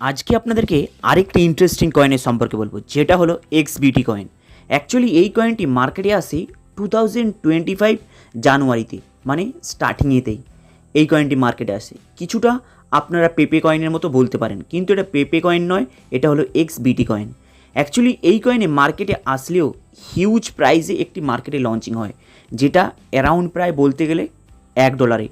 আজকে আপনাদেরকে আরেকটি ইন্টারেস্টিং কয়েনের সম্পর্কে বলব, যেটা হলো এক্স বিটি কয়েন অ্যাকচুয়ালি এই কয়েনটি মার্কেটে আসে টু থাউজেন্ড টোয়েন্টি ফাইভ জানুয়ারিতে মানে স্টার্টিংয়েতেই এই কয়েনটি মার্কেটে আসে। কিছুটা আপনারা পেপে কয়েনের মতো বলতে পারেন, কিন্তু এটা পেপে কয়েন নয়, এটা হলো এক্স বিটি কয়েন অ্যাকচুয়ালি এই কয়েনে মার্কেটে আসলেও হিউজ প্রাইসে একটি মার্কেটে লঞ্চিং হয়, যেটা অ্যারাউন্ড প্রায় বলতে গেলে এক ডলারে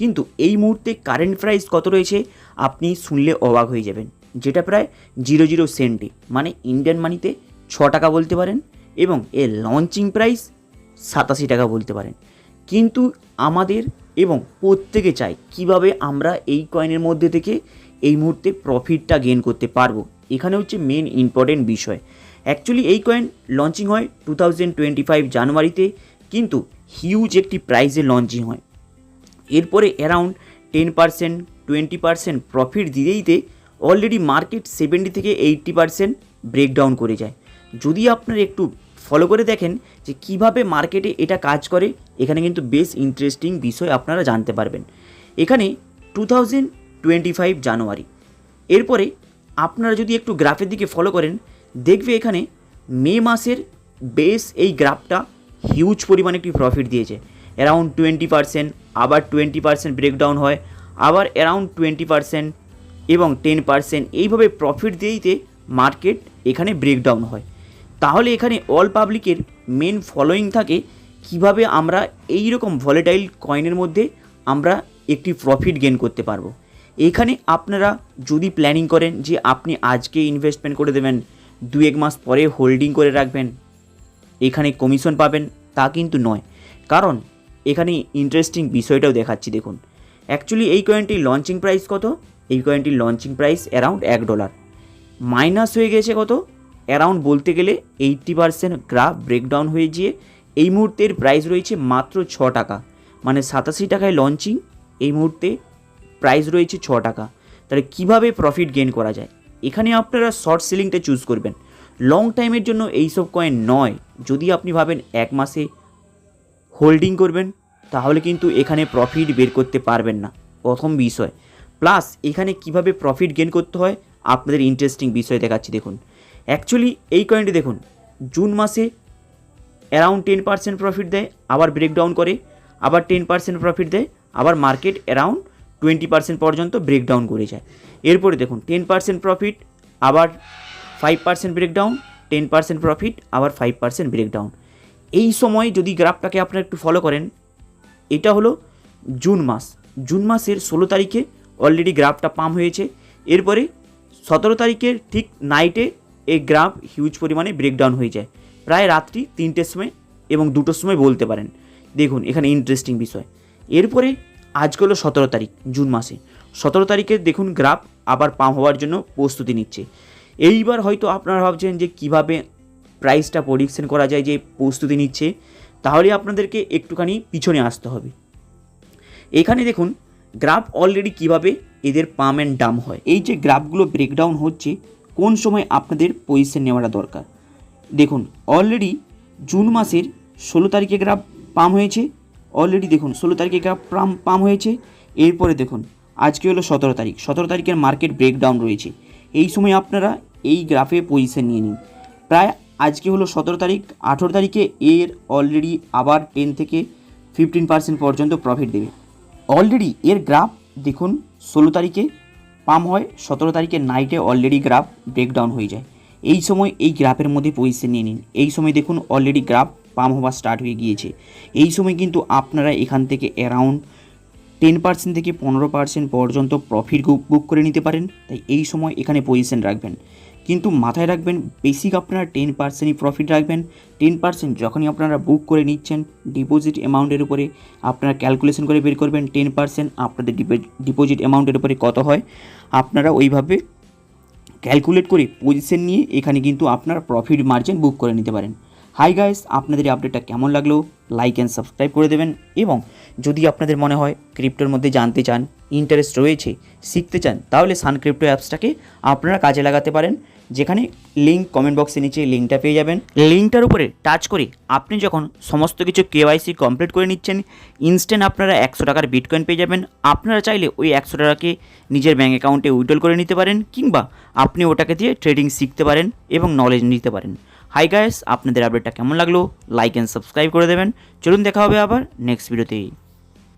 কিন্তু এই মুহূর্তে কারেন্ট প্রাইস কত রয়েছে, আপনি শুনলে অবাক হয়ে যাবেন। যেটা প্রায় জিরো জিরো সেন্টে মানে ইন্ডিয়ান মানিতে ছ টাকা বলতে পারেন এবং এর লঞ্চিং প্রাইস সাতাশি টাকা বলতে পারেন। কিন্তু আমাদের এবং প্রত্যেকে চাই কীভাবে আমরা এই কয়েনের মধ্যে থেকে এই মুহূর্তে প্রফিটটা গেন করতে পারব। এখানে হচ্ছে মেন ইম্পর্টেন্ট বিষয়। অ্যাকচুয়ালি এই কয়েন লঞ্চিং হয় টু থাউজেন্ড টোয়েন্টি ফাইভ জানুয়ারিতে কিন্তু হিউজ একটি প্রাইজে লঞ্চিং হয়। এরপরে around ten percent twenty percent profit দিতে দিতে অলরেডি মার্কেট সেভেন্টি থেকে এইট্টি পার্সেন্ট ব্রেকডাউন করে যায়। যদি আপনারা একটু ফলো করে দেখেন যে কীভাবে মার্কেটে এটা কাজ করে, এখানে কিন্তু বেশ ইন্টারেস্টিং বিষয় আপনারা জানতে পারবেন। এখানে two thousand twenty five January. এরপরে আপনারা যদি একটু গ্রাফের দিকে ফলো করেন, দেখবে এখানে মে মাসের বেশ এই গ্রাফটা হিউজ পরিমাণে একটি প্রফিট দিয়েছে। অ্যারাউন্ড টোয়েন্টি পার্সেন্ট আবার টোয়েন্টি পার্সেন্ট ব্রেকডাউন হয়, আবার অ্যারাউন্ড টোয়েন্টি পার্সেন্ট এবং টেন পার্সেন্ট এইভাবে প্রফিট দিয়ে দিতে মার্কেট এখানে ব্রেকডাউন হয়। তাহলে এখানে অল পাবলিকের মেন ফলোয়িং থাকে, কীভাবে আমরা এই রকম ভলেটাইল কয়েনের মধ্যে আমরা একটি প্রফিট গেন করতে পারব। এখানে আপনারা যদি প্ল্যানিং করেন যে আপনি আজকে ইনভেস্টমেন্ট করে দেবেন দু এক মাস পরে হোল্ডিং করে রাখবেন, এখানে কমিশন পাবেন, তা কিন্তু নয়। কারণ এখানে ইন্টারেস্টিং বিষয়টাও দেখাচ্ছি, দেখুন। অ্যাকচুয়ালি এই কয়েনটির লঞ্চিং প্রাইস কত? এই কয়েনটির লঞ্চিং প্রাইস অ্যারাউন্ড এক ডলার মাইনাস হয়ে গেছে কত? অ্যারাউন্ড বলতে গেলে এইট্টি পার্সেন্ট গ্রাফ ব্রেকডাউন হয়ে গিয়ে এই মুহূর্তের প্রাইস রয়েছে মাত্র ছ টাকা। মানে সাতাশি টাকায় লঞ্চিং এই মুহূর্তে প্রাইস রয়েছে ছ টাকা। তাহলে কীভাবে প্রফিট গেন করা যায়? এখানে আপনারা শর্ট সেলিংটা চুজ করবেন। লং টাইমের জন্য এইসব কয়েন নয়। যদি আপনি ভাবেন এক মাসে হোল্ডিং করবেন, তাহলে কিন্তু এখানে প্রফিট বের করতে পারবেন না। প্রথম বিষয়। প্লাস এখানে কীভাবে প্রফিট গেন করতে হয়, আপনাদের ইন্টারেস্টিং বিষয় দেখাচ্ছি, দেখুন। অ্যাকচুয়ালি এই কয়েনটি দেখুন জুন মাসে অ্যারাউন্ড টেন পার্সেন্ট প্রফিট দেয়, আবার ব্রেকডাউন করে, আবার টেন পার্সেন্ট প্রফিট দেয়, আবার মার্কেট অ্যারাউন্ড টোয়েন্টি পার্সেন্ট পর্যন্ত ব্রেকডাউন করে যায়। এরপরে দেখুন টেন পার্সেন্ট প্রফিট আবার five percent breakdown ten percent profit আবার ফাইভ পার্সেন্ট ব্রেকডাউন এই সময় যদি গ্রাফটাকে আপনারা একটু ফলো করেন, এটা হলো জুন মাস। জুন মাসের ষোলো তারিখে অলরেডি গ্রাফটা পাম হয়েছে। এরপরে সতেরো তারিখের ঠিক নাইটে এই গ্রাফ হিউজ পরিমাণে ব্রেকডাউন হয়ে যায়। প্রায় রাত্রি তিনটের সময় এবং দুটোর সময় বলতে পারেন। দেখুন, এখানে ইন্টারেস্টিং বিষয়। এরপরে আজকে হলো সতেরো তারিখ, জুন মাসে। সতেরো তারিখে দেখুন গ্রাফ আবার পাম হওয়ার জন্য প্রস্তুতি নিচ্ছে। এইবার হয়তো আপনারা ভাবছেন যে কীভাবে প্রাইসটা প্রেডিকশন করা যায় যে প্রস্তুতি নিচ্ছে, তাহলে আপনাদেরকে একটুখানি পিছনে আসতে হবে। এখানে দেখুন গ্রাফ অলরেডি কীভাবে এদের পাম অ্যান্ড ডাম হয়। এই যে গ্রাফগুলো ব্রেকডাউন হচ্ছে, কোন সময় আপনাদের পজিশন নেওয়াটা দরকার? দেখুন অলরেডি জুন মাসের ষোলো তারিখে গ্রাফ পাম হয়েছে অলরেডি দেখুন, ষোলো তারিখে গ্রাফ পাম পাম হয়েছে, এরপরে দেখুন, আজকে হলো সতেরো তারিখ, সতেরো তারিখের মার্কেট ব্রেকডাউন রয়েছে। এই সময় আপনারা এই গ্রাফে পজিশন নিয়ে নিন। প্রায় আজকে হলো সতেরো তারিখ, আঠেরো তারিখে এর অলরেডি আবার টেন থেকে ফিফটিন পার্সেন্ট পর্যন্ত প্রফিট দেবে। অলরেডি এর গ্রাফ দেখুন, ষোলো তারিখে পাম হয়, সতেরো তারিখে নাইটে অলরেডি গ্রাফ ব্রেকডাউন হয়ে যায়। এই সময় এই গ্রাফের মধ্যে পজিশন নিয়ে নিন। এই সময় দেখুন অলরেডি গ্রাফ পাম হওয়া স্টার্ট হয়ে গিয়েছে। এই সময় কিন্তু আপনারা এখান থেকে অ্যারাউন্ড টেন পার্সেন্ট থেকে পনেরো পার্সেন্ট পর্যন্ত প্রফিট বুক করে নিতে পারেন। তাই এই সময় এখানে পজিশন রাখবেন। কিন্তু মাথায় রাখবেন বেসিক আপনারা টেন পার্সেন্টই প্রফিট রাখবেন। টেন পার্সেন্ট যখনই আপনারা বুক করে নিচ্ছেন ডিপোজিট অ্যামাউন্টের উপরে আপনারা ক্যালকুলেশন করে বের করবেন টেন পার্সেন্ট আপনাদের ডিপোজিট অ্যামাউন্টের উপরে কত হয়। আপনারা ওইভাবে ক্যালকুলেট করে পজিশন নিয়ে এখানে কিন্তু আপনারা প্রফিট মার্জিন বুক করে নিতে পারেন। হাই গাইস আপনাদের এই আপডেটটা কেমন লাগল? লাইক অ্যান্ড সাবস্ক্রাইব করে দেবেন এবং যদি আপনাদের মনে হয় ক্রিপ্টোর মধ্যে জানতে চান ইন্টারেস্ট রয়েছে, শিখতে চান, তাহলে সান ক্রিপ্টো অ্যাপসটাকে আপনারা কাজে লাগাতে পারেন। যেখানে লিঙ্ক কমেন্ট বক্সের নিচে লিঙ্কটা পেয়ে যাবেন। লিঙ্কটার উপরে টাচ করে আপনি যখন সমস্ত কিছু কেওয়াইসি কমপ্লিট করে নিচ্ছেন ইনস্ট্যান্ট আপনারা একশো টাকার বিটকয়েন পেয়ে যাবেন। আপনারা চাইলে ওই একশো টাকাকে নিজের ব্যাঙ্ক অ্যাকাউন্টে উইড্রল করে নিতে পারেন, কিংবা আপনি ওটাকে দিয়ে ট্রেডিং শিখতে পারেন এবং নলেজ নিতে পারেন। হাই গাইস আপনাদের আপডেটটা কেমন লাগল? লাইক অ্যান্ড সাবস্ক্রাইব করে দেবেন। চলুন দেখা হবে আবার নেক্সট ভিডিওতে